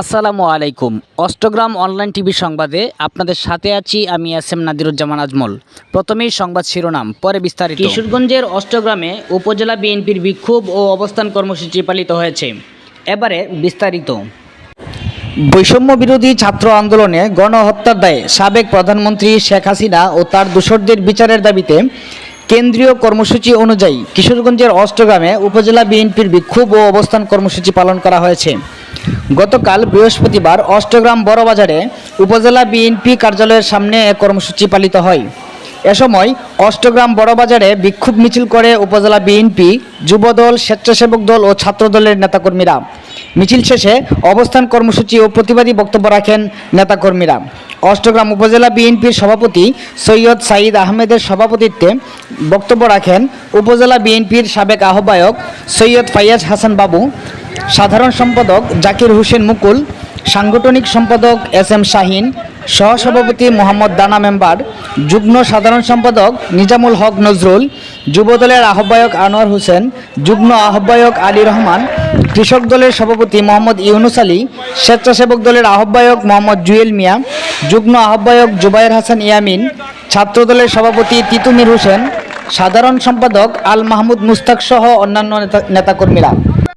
আসসালামু আলাইকুম। Austagram online TV সংবাদে আপনাদের সাথে আছি আমি এস এম নাদিরুজ্জামান আজমল। প্রথমেই সংবাদ শিরোনাম, পরে বিস্তারিত। কিশোরগঞ্জের অষ্টগ্রামে উপজেলা বিএনপির বিক্ষোভ ও অবস্থান কর্মসূচি পালিত হয়েছে। এবারে বিস্তারিত। বৈষম্য বিরোধী ছাত্র আন্দোলনে গণহত্যার দায়ে সাবেক প্রধানমন্ত্রী শেখ হাসিনা ও তার দোসরদের বিচারের দাবিতে কেন্দ্রীয় কর্মসূচি অনুযায়ী কিশোরগঞ্জের অষ্টগ্রামে উপজেলা বিএনপির বিক্ষোভ ও অবস্থান কর্মসূচি পালন করা হয়েছে। গতকাল বৃহস্পতিবার অষ্টগ্রাম বড়বাজারে উপজেলা বিএনপি কার্যালয়ের সামনে কর্মসূচি পালিত হয়। এ সময় অষ্টগ্রাম বড়বাজারে বিক্ষোভ মিছিল করে উপজেলা বিএনপি, যুবদল, স্বেচ্ছাসেবক দল ও ছাত্রদলের নেতাকর্মীরা। মিছিল শেষে অবস্থান কর্মসূচি ও প্রতিবাদী বক্তব্য রাখেন নেতাকর্মীরা। অষ্টগ্রাম উপজেলা বিএনপির সভাপতি সৈয়দ সাঈদ আহমেদের সভাপতিত্বে বক্তব্য রাখেন উপজেলা বিএনপির সাবেক আহ্বায়ক সৈয়দ ফাইয়াজ হাসান বাবু সাধারণ সম্পাদক জাকির হোসেন মুকুল, সাংগঠনিক সম্পাদক এস এম শাহিন, সহসভাপতি মোহাম্মদ দানা মেম্বার, যুগ্ম সাধারণ সম্পাদক নিজামুল হক নজরুল, যুবদলের আহ্বায়ক আনোয়ার হোসেন, যুগ্ম আহ্বায়ক আলী রহমান, কৃষক দলের সভাপতি মোহাম্মদ ইউনুস আলী, স্বেচ্ছাসেবক দলের আহ্বায়ক মোহাম্মদ জুয়েল মিয়া, যুগ্ম আহ্বায়ক জুবাইর হাসান ইয়ামিন ছাত্রদলের সভাপতি তিতুমির হোসেন, সাধারণ সম্পাদক আল মাহমুদ মুস্তাক সহ অন্যান্য নেতা নেতাকর্মীরা।